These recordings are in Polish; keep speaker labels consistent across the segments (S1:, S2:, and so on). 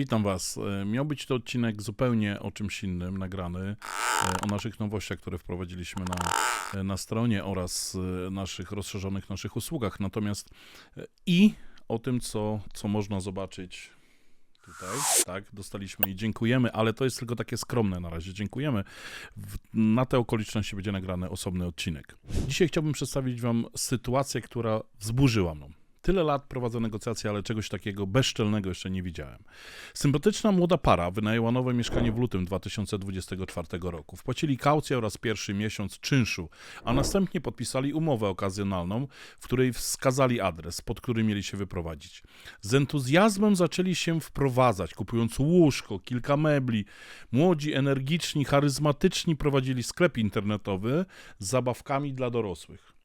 S1: witam Was. E, Miał być to odcinek zupełnie o czymś innym, nagrany, e, o naszych nowościach, które wprowadziliśmy na, e, na stronie oraz naszych rozszerzonych naszych usługach. Natomiast i o tym, co, co można zobaczyć tutaj, tak, dostaliśmy i dziękujemy, ale to jest tylko takie skromne na razie, dziękujemy. W, na te okoliczności będzie nagrany osobny odcinek. Dzisiaj chciałbym przedstawić Wam sytuację, która wzburzyła mną. Tyle lat prowadzę negocjacje, ale czegoś takiego bezczelnego jeszcze nie widziałem. Sympatyczna młoda para wynajęła nowe mieszkanie w lutym 2024 roku. Wpłacili kaucję oraz pierwszy miesiąc czynszu, a następnie podpisali umowę okazjonalną, w której wskazali adres, pod który mieli się wyprowadzić. Z entuzjazmem zaczęli się wprowadzać, kupując łóżko, kilka mebli. Młodzi, energiczni, charyzmatyczni prowadzili sklep internetowy z zabawkami dla dorosłych.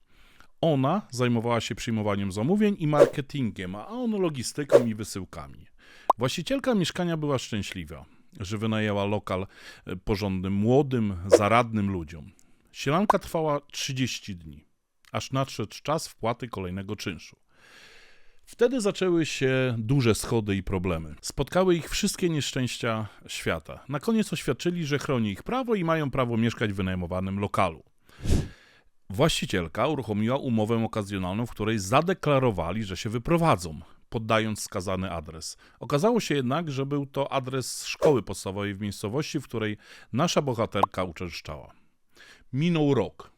S1: Ona zajmowała się przyjmowaniem zamówień i marketingiem, a on logistyką i wysyłkami. Właścicielka mieszkania była szczęśliwa, że wynajęła lokal e, porządnym, młodym, zaradnym ludziom. Sielanka trwała 30 dni, aż nadszedł czas wpłaty kolejnego czynszu. Wtedy zaczęły się duże schody i problemy. Spotkały ich wszystkie nieszczęścia świata. Na koniec oświadczyli, że chroni ich prawo i mają prawo mieszkać w wynajmowanym lokalu. Właścicielka uruchomiła umowę okazjonalną, w której zadeklarowali, że się wyprowadzą, poddając wskazany adres. Okazało się jednak, że był to adres szkoły podstawowej w miejscowości, w której nasza bohaterka uczęszczała. Minął rok,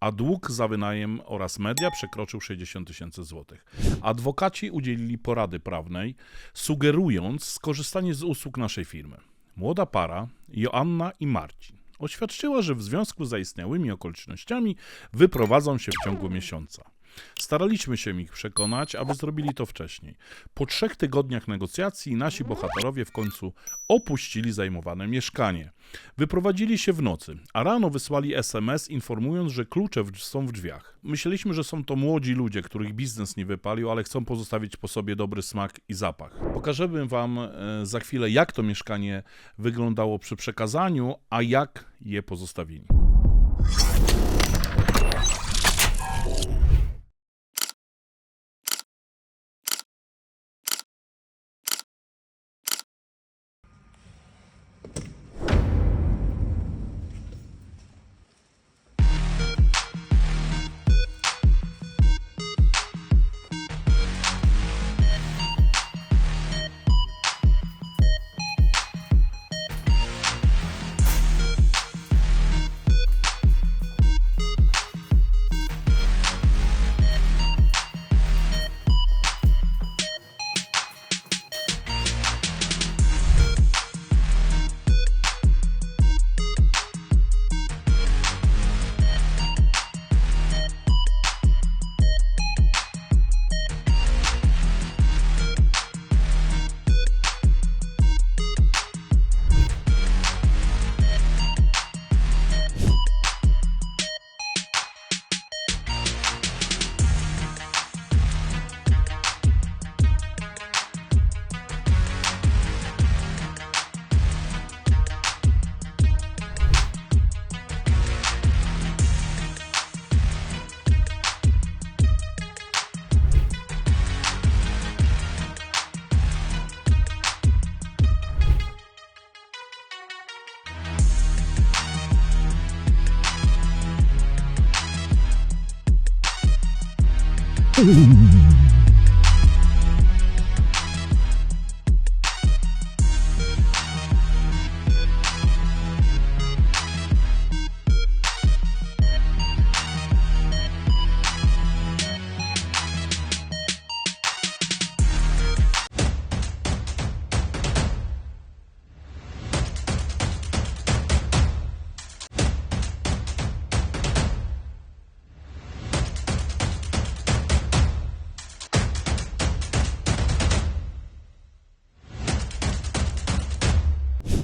S1: a dług za wynajem oraz media przekroczył 60 tysięcy złotych. Adwokaci udzielili porady prawnej, sugerując skorzystanie z usług naszej firmy. Młoda para, Joanna i Marcin, oświadczyła, że w związku z zaistniałymi okolicznościami wyprowadzą się w ciągu miesiąca. Staraliśmy się ich przekonać, aby zrobili to wcześniej. Po trzech tygodniach negocjacji nasi bohaterowie w końcu opuścili zajmowane mieszkanie. Wyprowadzili się w nocy, a rano wysłali SMS informując, że klucze są w drzwiach. Myśleliśmy, że są to młodzi ludzie, których biznes nie wypalił, ale chcą pozostawić po sobie dobry smak i zapach. Pokażemy Wam e, za chwilę, jak to mieszkanie wyglądało przy przekazaniu, a jak je pozostawili. Ooh.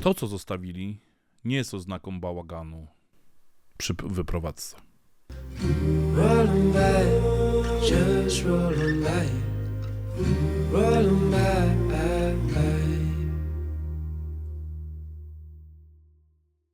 S1: To, co zostawili, nie jest oznaką bałaganu przy wyprowadzce.
S2: Rolling back, just rolling back, rolling back, back, back.